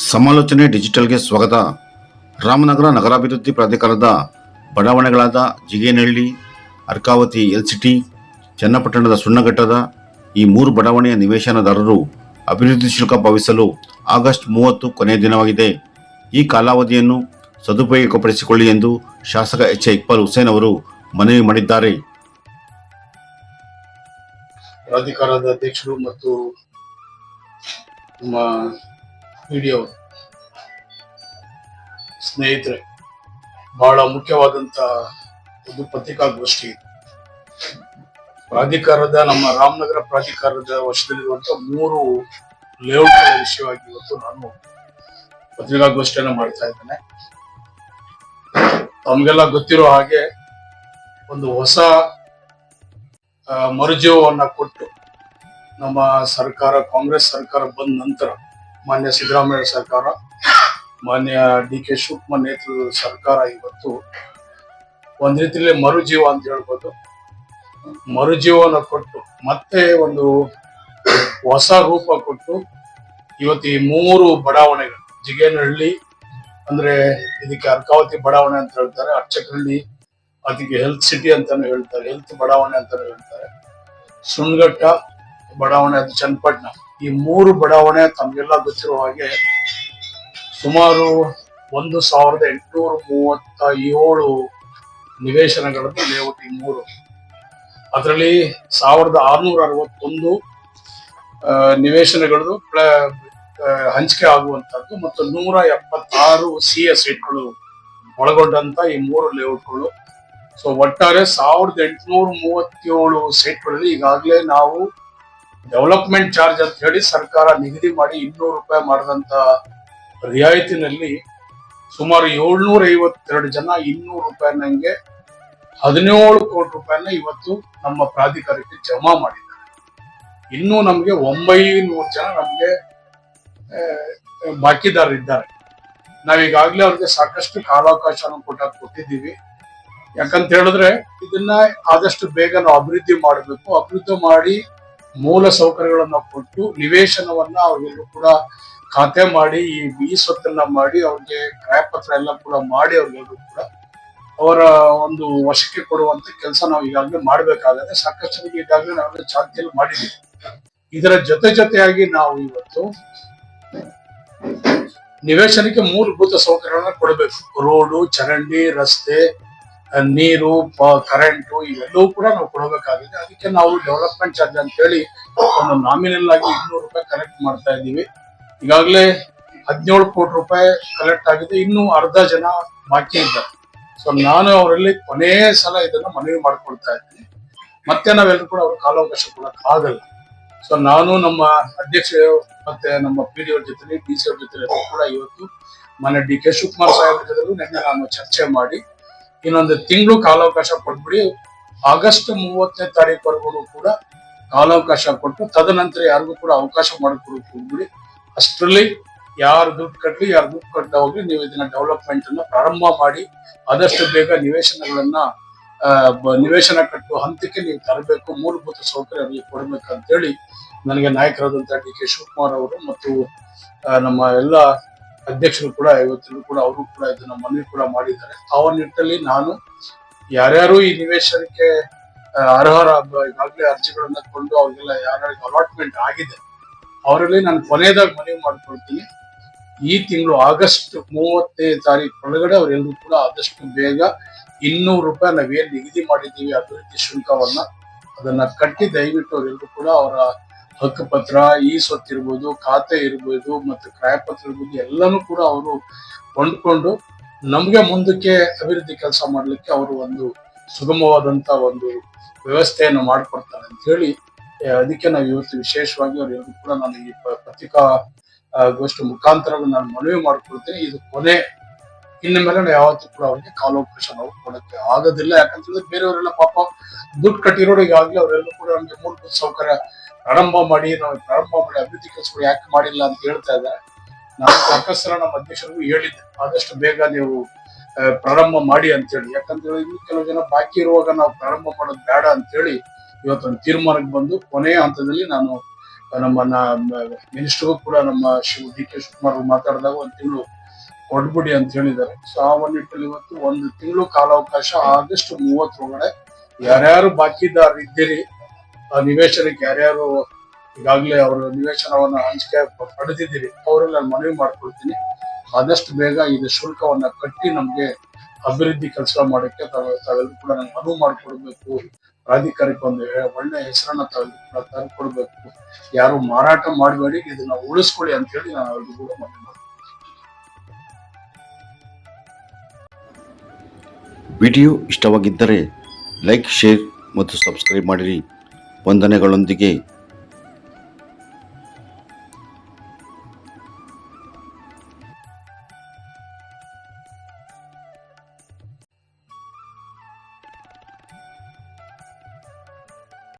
ಸಮಾಲೋಚನೆ ಡಿಜಿಟಲ್ಗೆ ಸ್ವಾಗತ. ರಾಮನಗರ ನಗರಾಭಿವೃದ್ಧಿ ಪ್ರಾಧಿಕಾರದ ಬಡಾವಣೆಗಳಾದ ಜಿಗೇನಹಳ್ಳಿ, ಅರ್ಕಾವತಿ, ಎಲ್ಸಿಟಿ, ಚನ್ನಪಟ್ಟಣದ ಸುಣ್ಣಘಟ್ಟದ ಈ ಮೂರು ಬಡಾವಣೆಯ ನಿವೇಶನದಾರರು ಅಭಿವೃದ್ಧಿ ಶುಲ್ಕ ಪಾವತಿಸಲು ಆಗಸ್ಟ್ ಮೂವತ್ತು ಕೊನೆಯ ದಿನವಾಗಿದೆ. ಈ ಕಾಲಾವಧಿಯನ್ನು ಸದುಪಯೋಗಪಡಿಸಿಕೊಳ್ಳಿ ಎಂದು ಶಾಸಕ ಎಚ್ ಇಕ್ಬಾಲ್ ಹುಸೇನ್ ಅವರು ಮನವಿ ಮಾಡಿದ್ದಾರೆ. ಪ್ರಾಧಿಕಾರದ ಅಧ್ಯಕ್ಷರು ಮತ್ತು ನಮ್ಮ ವಿಡಿಯೋ. ಸ್ನೇಹಿತರೆ, ಬಹಳ ಮುಖ್ಯವಾದಂತ ಒಂದು ಪತ್ರಿಕಾಗೋಷ್ಠಿ ಪ್ರಾಧಿಕಾರದ, ನಮ್ಮ ರಾಮನಗರ ಪ್ರಾಧಿಕಾರದ ವಶದಲ್ಲಿರುವಂತ ಮೂರು ಲೇಔಟ್ಗಳ ವಿಷಯವಾಗಿ ಇವತ್ತು ನಾನು ಪತ್ರಿಕಾಗೋಷ್ಠಿಯನ್ನ ಮಾಡ್ತಾ ಇದ್ದೇನೆ. ತಮ್ಗೆಲ್ಲ ಗೊತ್ತಿರೋ ಹಾಗೆ ಒಂದು ಹೊಸ ಮರುಜೀವವನ್ನ ಕೊಟ್ಟು ನಮ್ಮ ಸರ್ಕಾರ, ಕಾಂಗ್ರೆಸ್ ಸರ್ಕಾರ ಬಂದ ನಂತರ ಮಾನ್ಯ ಸಿದ್ದರಾಮಯ್ಯ ಸರ್ಕಾರ, ಮಾನ್ಯ ಡಿ ಕೆ ಶಿವಕುಮಾರ್ ನೇತೃತ್ವದ ಸರ್ಕಾರ ಇವತ್ತು ಒಂದ್ ರೀತಿಯಲ್ಲಿ ಮರುಜೀವ ಅಂತ ಹೇಳ್ಬೋದು. ಮರುಜೀವನ ಕೊಟ್ಟು ಮತ್ತೆ ಒಂದು ಹೊಸ ರೂಪ ಕೊಟ್ಟು ಇವತ್ತು ಈ ಮೂರು ಬಡಾವಣೆಗಳು, ಜಿಗೇನಹಳ್ಳಿ ಅಂದ್ರೆ ಇದಕ್ಕೆ ಅರ್ಕಾವತಿ ಬಡಾವಣೆ ಅಂತ ಹೇಳ್ತಾರೆ ಅರ್ಚಕಹಳ್ಳಿ ಅದಕ್ಕೆ ಹೆಲ್ತ್ ಸಿಟಿ ಅಂತಾನು ಹೇಳ್ತಾರೆ ಹೆಲ್ತ್ ಬಡಾವಣೆ ಅಂತಾನು ಹೇಳ್ತಾರೆ. ಸುಣ್ಗಟ್ಟ ಬಡಾವಣೆ ಅದು ಚನ್ನಪಟ್ಟಣ. ಈ ಮೂರು ಬಡಾವಣೆ ತಮಗೆಲ್ಲ ಗೊತ್ತಿರುವ ಹಾಗೆ ಸುಮಾರು ಒಂದು ಸಾವಿರದ ಎಂಟುನೂರ ಮೂವತ್ತ ಏಳು ನಿವೇಶನಗಳನ್ನು ಲೇಔಟ್ ಈ ಮೂರು. ಅದರಲ್ಲಿ ಸಾವಿರದ ಆರುನೂರ ಅರವತ್ತೊಂದು ನಿವೇಶನಗಳು ಹಂಚಿಕೆ ಆಗುವಂಥದ್ದು ಮತ್ತು ನೂರ ಎಪ್ಪತ್ತಾರು ಸಿ ಎಸ್ ಸೀಟ್ಗಳು ಒಳಗೊಂಡಂತ ಈ ಮೂರು ಲೇಔಟ್ಗಳು. ಸೊ, ಒಟ್ಟಾರೆ ಸಾವಿರದ ಎಂಟುನೂರ ಮೂವತ್ತೇಳು ಸೈಟ್ಗಳಲ್ಲಿ ಈಗಾಗಲೇ ನಾವು ಡೆವಲಪ್ಮೆಂಟ್ ಚಾರ್ಜ್ ಅಂತ ಹೇಳಿ ಸರ್ಕಾರ ನಿಗದಿ ಮಾಡಿ ಇನ್ನೂರು ರೂಪಾಯಿ ಮಾಡಿದಂತ ರಿಯಾಯಿತಿನಲ್ಲಿ ಸುಮಾರು ಏಳ್ನೂರ ಐವತ್ತೆರಡು ಜನ ಇನ್ನೂರು ರೂಪಾಯಿ ನಂಗೆ ಹದಿನೇಳು ಕೋಟಿ ರೂಪಾಯಿನ ಇವತ್ತು ನಮ್ಮ ಪ್ರಾಧಿಕಾರಕ್ಕೆ ಜಮಾ ಮಾಡಿದ್ದಾರೆ. ಇನ್ನೂ ನಮಗೆ ಒಂಬೈನೂರು ಜನ ನಮಗೆ ಬಾಕಿದಾರರಿದ್ದಾರೆ ನಾವೀಗಾಗಲೇ ಅವ್ರಿಗೆ ಸಾಕಷ್ಟು ಕಾಲಾವಕಾಶನ ಕೊಟ್ಟ ಕೊಟ್ಟಿದ್ದೀವಿ. ಯಾಕಂತ ಹೇಳಿದ್ರೆ ಇದನ್ನ ಆದಷ್ಟು ಬೇಗ ನಾವು ಅಭಿವೃದ್ಧಿ ಮಾಡಬೇಕು. ಅಭಿವೃದ್ಧಿ ಮಾಡಿ ಮೂಲ ಸೌಕರ್ಯಗಳನ್ನ ಕೊಟ್ಟು ನಿವೇಶನವನ್ನ ಅವ್ರಿಗೆಲ್ಲರೂ ಕೂಡ ಖಾತೆ ಮಾಡಿ, ಈ ಬಿ ಸ್ವತ್ತನ್ನ ಮಾಡಿ, ಅವ್ರಿಗೆ ಕ್ರಯಪತ್ರ ಎಲ್ಲ ಕೂಡ ಮಾಡಿ ಅವ್ರಿಗೆಲ್ಲರೂ ಕೂಡ ಅವರ ಒಂದು ವಶಕ್ಕೆ ಕೊಡುವಂತ ಕೆಲಸ ನಾವು ಈಗಾಗಲೇ ಮಾಡ್ಬೇಕಾಗತ್ತೆ. ಸಾಕಷ್ಟು ಜನಕ್ಕೆ ಈಗಾಗಲೇ ನಾವೆಲ್ಲ ಚಾಲ್ತಿಯಲ್ಲಿ ಮಾಡಿದ್ದೀವಿ. ಇದರ ಜೊತೆ ಜೊತೆಯಾಗಿ ನಾವು ಇವತ್ತು ನಿವೇಶನಕ್ಕೆ ಮೂಲಭೂತ ಸೌಕರ್ಯಗಳನ್ನ ಕೊಡಬೇಕು. ರೋಡು, ಚರಂಡಿ, ರಸ್ತೆ ನೀರು ಕರೆಂಟು ಇವೆಲ್ಲವೂ ಕೂಡ ನಾವು ಕೊಡಬೇಕಾಗಿದೆ. ಅದಕ್ಕೆ ನಾವು ಡೆವಲಪ್ಮೆಂಟ್ ಚಾರ್ಜ್ ಅಂತ ಹೇಳಿ ಒಂದು ನಾಮಿನಲ್ ಆಗಿ ಇನ್ನೂರು ರೂಪಾಯಿ ಕಲೆಕ್ಟ್ ಮಾಡ್ತಾ ಇದ್ದೀವಿ. ಈಗಾಗಲೇ ಹದಿನೇಳು ಕೋಟಿ ರೂಪಾಯಿ ಕಲೆಕ್ಟ್ ಆಗಿದೆ. ಇನ್ನೂ ಅರ್ಧ ಜನ ಬಾಕಿ ಇದ್ದಾರೆ. ಸೊ ನಾನು ಅವರಲ್ಲಿ ಕೊನೆಯ ಸಲ ಇದನ್ನು ಮನವಿ ಮಾಡ್ಕೊಳ್ತಾ ಇದ್ದೀನಿ. ಮತ್ತೆ ನಾವೆಲ್ಲರೂ ಕೂಡ ಅವ್ರ ಕಾಲಾವಕಾಶ ಕೊಡಕ್ಕೆ ಆಗಲ್ಲ. ಸೊ ನಾನು ನಮ್ಮ ಅಧ್ಯಕ್ಷ ಮತ್ತೆ ನಮ್ಮ ಪಿ ಡಿ ಅವ್ರ ಜೊತೆ ಡಿ ಸಿ ಅವ್ರ ಜೊತೆ ಕೂಡ ಇವತ್ತು ಮೊನ್ನೆ ಡಿ ಕೆ ಶಿವಕುಮಾರ್ ಸಾಹೇಬ್ರ ಜೊತೆಗೂ ನಿನ್ನೆ ನಾನು ಚರ್ಚೆ ಮಾಡಿ ಇನ್ನೊಂದು ತಿಂಗಳು ಕಾಲಾವಕಾಶ ಕೊಟ್ಬಿಡಿ. ಆಗಸ್ಟ್ ಮೂವತ್ತನೇ ತಾರೀಕುವರೆಗೂ ಕೂಡ ಕಾಲಾವಕಾಶ ಕೊಟ್ಟು ತದನಂತರ ಯಾರಿಗೂ ಕೂಡ ಅವಕಾಶ ಮಾಡಿಕೊಡೋಕೆ ಹೋಗ್ಬಿಡಿ. ಅಷ್ಟರಲ್ಲಿ ಯಾರು ದುಡ್ಡು ಕಟ್ಟಲಿ ಯಾರು ದುಡ್ಡು ಕಟ್ಟ ಹೋಗ್ಲಿ, ನೀವು ಇದನ್ನ ಡೆವಲಪ್ಮೆಂಟ್ ಅನ್ನು ಪ್ರಾರಂಭ ಮಾಡಿ, ಆದಷ್ಟು ಬೇಗ ನಿವೇಶನಗಳನ್ನ ನಿವೇಶನ ಕಟ್ಟುವ ಹಂತಕ್ಕೆ ನೀವು ತರಬೇಕು. ಮೂಲಭೂತ ಸೌಕರ್ಯ ಅವರಿಗೆ ಕೊಡಬೇಕು ಅಂತೇಳಿ ನನಗೆ ನಾಯಕರಾದಂತಹ ಡಿ ಕೆ ಶಿವಕುಮಾರ್ ಅವರು ಮತ್ತು ನಮ್ಮ ಎಲ್ಲ ಅಧ್ಯಕ್ಷರು ಕೂಡ ಇವತ್ತು ಕೂಡ, ಅವರು ಕೂಡ ಇದನ್ನ ಮನವಿ ಕೂಡ ಮಾಡಿದ್ದಾರೆ. ಆ ನಿಟ್ಟಲ್ಲಿ ನಾನು ಯಾರ್ಯಾರು ಈ ನಿವೇಶನಕ್ಕೆ ಅರ್ಹರ ಈಗಾಗಲೇ ಅರ್ಜಿಗಳನ್ನ ಕೊಂಡು ಅವ್ರಿಗೆಲ್ಲ ಯಾರ್ಯಾರಿಗೆ ಅಲಾಟ್ಮೆಂಟ್ ಆಗಿದೆ, ಅವರಲ್ಲಿ ನಾನು ಕೊನೆಯದಾಗಿ ಮನವಿ ಮಾಡ್ಕೊಳ್ತೀನಿ. ಈ ತಿಂಗಳು ಆಗಸ್ಟ್ ಮೂವತ್ತನೇ ತಾರೀಕು ಒಳಗಡೆ ಅವರೆಲ್ಲರೂ ಕೂಡ ಆದಷ್ಟು ಬೇಗ ಇನ್ನೂರು ರೂಪಾಯಿ ನಾವೇನು ನಿಗದಿ ಮಾಡಿದ್ದೀವಿ ಅಭಿವೃದ್ಧಿ ಶುಲ್ಕವನ್ನ, ಅದನ್ನ ಕಟ್ಟಿ ದಯವಿಟ್ಟು ಅವರೆಲ್ಲರೂ ಕೂಡ ಅವರ ಹಕ್ಕುಪತ್ರ ಈ ಇರ್ಬೋದು, ಖಾತೆ ಇರ್ಬೋದು ಮತ್ತು ಕ್ರಾಯಪತ್ರ ಇರ್ಬೋದು, ಎಲ್ಲನೂ ಕೂಡ ಅವರು ಕೊಂಡ್ಕೊಂಡು ನಮಗೆ ಮುಂದಕ್ಕೆ ಅಭಿವೃದ್ಧಿ ಕೆಲಸ ಮಾಡ್ಲಿಕ್ಕೆ ಅವರು ಒಂದು ಸುಗಮವಾದಂತ ಒಂದು ವ್ಯವಸ್ಥೆಯನ್ನು ಮಾಡ್ಕೊಡ್ತಾರೆ ಅಂತ ಹೇಳಿ ಅದಕ್ಕೆ ನಾವು ಇವತ್ತು ವಿಶೇಷವಾಗಿ ಅವರೆಲ್ಲರೂ ಕೂಡ ನಾನು ಈ ಪತ್ರಿಕಾ ಗೋಷ್ಠಿ ಮುಖಾಂತರ ನಾನು ಮನವಿ ಮಾಡ್ಕೊಳ್ತೇನೆ. ಇದು ಕೊನೆ, ಇನ್ನು ಮೇಲೆ ನಾವು ಯಾವತ್ತೂ ಕೂಡ ಅವ್ರಿಗೆ ಕಾಲಾವಕಾಶ ನಾವು ಕೊಡಕ್ಕೆ ಆಗೋದಿಲ್ಲ. ಯಾಕಂತಂದ್ರೆ ಬೇರೆಯವರೆಲ್ಲ ಪಾಪ ದುಡ್ಡು ಕಟ್ಟಿರೋರು ಅವರೆಲ್ಲ ಕೂಡ ನಮಗೆ ಮೂಲಭೂತ ಸೌಕರ್ಯ ಪ್ರಾರಂಭ ಮಾಡಿ, ನಾವು ಪ್ರಾರಂಭ ಮಾಡಿ, ಅಭಿವೃದ್ಧಿ ಕೆಲಸಗಳು ಯಾಕೆ ಮಾಡಿಲ್ಲ ಅಂತ ಹೇಳ್ತಾ ಇದ್ದಾರೆ ನಾನು ಸಾಕಷ್ಟು ನಮ್ಮ ಅಧ್ಯಕ್ಷರಿಗೂ ಹೇಳಿದ್ದೆ. ಆದಷ್ಟು ಬೇಗ ನೀವು ಪ್ರಾರಂಭ ಮಾಡಿ ಅಂತ ಹೇಳಿ ಯಾಕಂದ್ರೆ ಇನ್ನು ಕೆಲವು ಜನ ಬಾಕಿ ಇರುವಾಗ ನಾವು ಪ್ರಾರಂಭ ಮಾಡೋದು ಬೇಡ ಅಂತ ಹೇಳಿ ಇವತ್ತೊಂದು ತೀರ್ಮಾನಕ್ಕೆ ಬಂದು ಕೊನೆಯ ಹಂತದಲ್ಲಿ ನಾನು ನಮ್ಮ ಮಿನಿಸ್ಟರ್ಗೂ ಕೂಡ ನಮ್ಮ ಶಿವ ಡಿ ಕೆ ಶಿವಕುಮಾರ್ ಮಾತಾಡಿದಾಗ ಒಂದು ತಿಂಗಳು ಕೊಡ್ಬಿಡಿ ಅಂತ ಹೇಳಿದ್ದಾರೆ. ಸೊ ಆ ಒಂದು ಇವತ್ತು ಒಂದು ತಿಂಗಳು ಕಾಲಾವಕಾಶ, ಆಗಸ್ಟ್ ಮೂವತ್ತರೊಳಗಡೆ ಯಾರ್ಯಾರು ಬಾಕಿದಾರ ಇದ್ದೀರಿ ಆ ನಿವೇಶನಕ್ಕೆ ಯಾರ್ಯಾರು ಈಗಾಗಲೇ ಅವರ ನಿವೇಶನವನ್ನ ಹಂಚಿಕೆ ಪಡೆದಿದ್ದೀರಿ, ಅವರೆಲ್ಲ ನಾನು ಮನವಿ ಮಾಡ್ಕೊಳ್ತೀನಿ. ಆದಷ್ಟು ಬೇಗ ಇದು ಶುಲ್ಕವನ್ನ ಕಟ್ಟಿ ನಮಗೆ ಅಭಿವೃದ್ಧಿ ಕೆಲಸ ಮಾಡೋಕ್ಕೆ ತಾವು, ತಾವೆಲ್ಲರೂ ಕೂಡ ನಂಗೆ ಅನುವು ಮಾಡಿಕೊಡ್ಬೇಕು. ಪ್ರಾಧಿಕಾರಕ್ಕೆ ಒಂದು ಒಳ್ಳೆ ಹೆಸರನ್ನ ತಾವೆಲ್ಲರೂ ಕೂಡ ತಂದುಕೊಡ್ಬೇಕು. ಯಾರು ಮಾರಾಟ ಮಾಡಬೇಡಿ, ಇದನ್ನ ಉಳಿಸ್ಕೊಳ್ಳಿ ಅಂತ ಹೇಳಿ ನಾನು ಅವ್ರಿಗೂ ಕೂಡ ಮನವಿ ವಿಡಿಯೋ ಇಷ್ಟವಾಗಿದ್ದರೆ ಲೈಕ್, ಶೇರ್ ಮತ್ತು ಸಬ್ಸ್ಕ್ರೈಬ್ ಮಾಡಿರಿ. ವಂದನೆಗಳೊಂದಿಗೆ